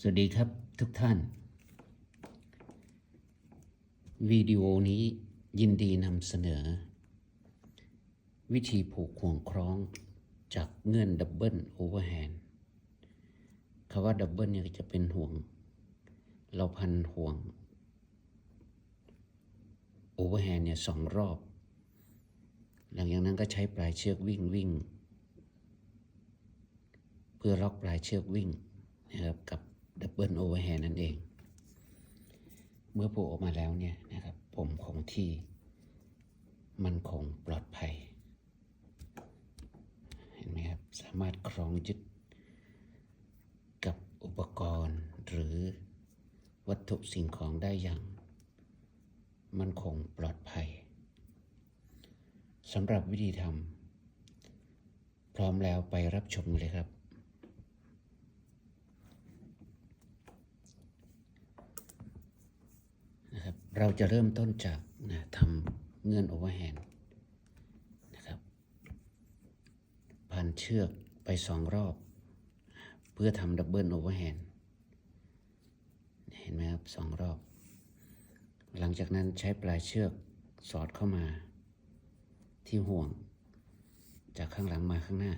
สวัสดีครับทุกท่าน วิดีโอนี้ยินดีนำเสนอ วิธีผูกห่วงคล้องจากเงื่อนดับเบิลโอเวอร์แฮนด์คำว่าดับเบิลเนี่ยจะเป็นห่วง เราพันห่วงโอเวอร์แฮนด์เนี่ยสองรอบ หลังจากนั้นก็ใช้ปลายเชือกวิ่งวิ่ง เพื่อล็อกปลายเชือกวิ่งนะครับกับ ดับเบิลโอเวอร์แฮนนั่นเอง เมื่อผูกออกมาแล้วเนี่ยนะครับ ผมคงที่ มันคงปลอดภัย เห็นไหมครับ สามารถคล้องยึดกับอุปกรณ์หรือวัตถุสิ่งของได้อย่างมันคงปลอดภัยสำหรับวิธีทำพร้อมแล้วไปรับชมเลยครับ นะครับ เราจะเริ่มต้นจากนะทำเงื่อนโอเวอร์แฮนด์นะครับพันเชือกไปสองรอบ เพื่อทำดับเบิลโอเวอร์แฮนด์เห็นไหมครับสองรอบ หลังจากนั้นใช้ปลายเชือกสอดเข้ามา ที่ห่วง จากข้างหลังมาข้างหน้า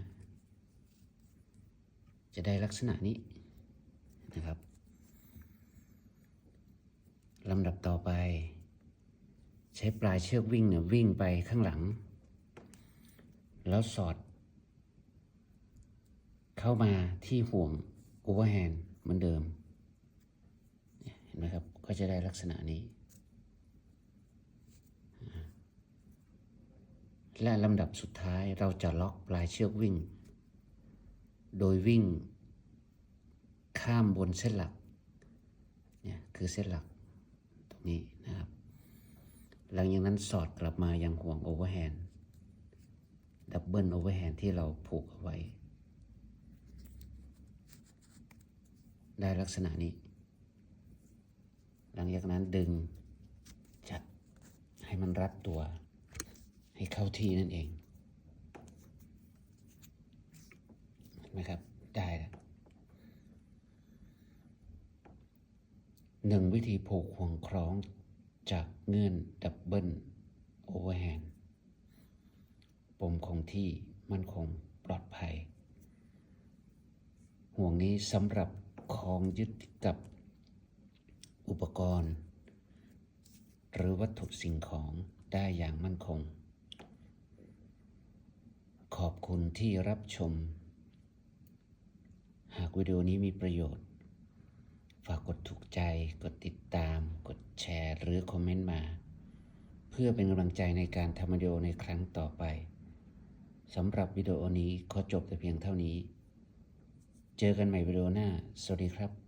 จะได้ลักษณะนี้นะครับ ลำดับต่อไป ใช้ปลายเชือกวิ่งเนี่ยวิ่งไปข้างหลัง แล้วสอด เข้ามาที่ห่วงโอเวอร์แฮนด์เหมือนเดิม เห็นไหมครับ ก็จะได้ลักษณะนี้ และลำดับสุดท้ายเราจะล็อกปลายเชือกวิ่ง โดยวิ่งข้ามบนเส้นหลัก เนี่ยคือเส้นหลัก นี้นะครับ หลังจากนั้นสอดกลับมายังห่วงโอเวอร์แฮนด์ดับเบิลโอเวอร์แฮนด์ที่เราผูกเอาไว้ ได้ลักษณะนี้ หลังจากนั้นดึงจัดให้มันรัดตัว ให้เข้าที่นั่นเองเห็นไหมครับ ได้แล้ว หนึ่งวิธีผูกห่วงคล้องจากเงื่อนดับเบิลโอเวอร์แฮนด์ปมคงที่มั่นคงปลอดภัย ห่วงนี้สำหรับคล้องยึดกับอุปกรณ์ หรือวัตถุสิ่งของได้อย่างมั่นคง ขอบคุณที่รับชม หากวิดีโอนี้มีประโยชน์ากกดถูกใจ กดติดตาม กดแชร์ หรือคอมเมนต์มา เพื่อเป็นกำลังใจในการทำวิดีโอในครั้งต่อไปสำหรับวิดีโอนี้ขอจบแต่เพียงเท่านี้ เจอกันใหม่วิดีโอหน้า สวัสดีครับ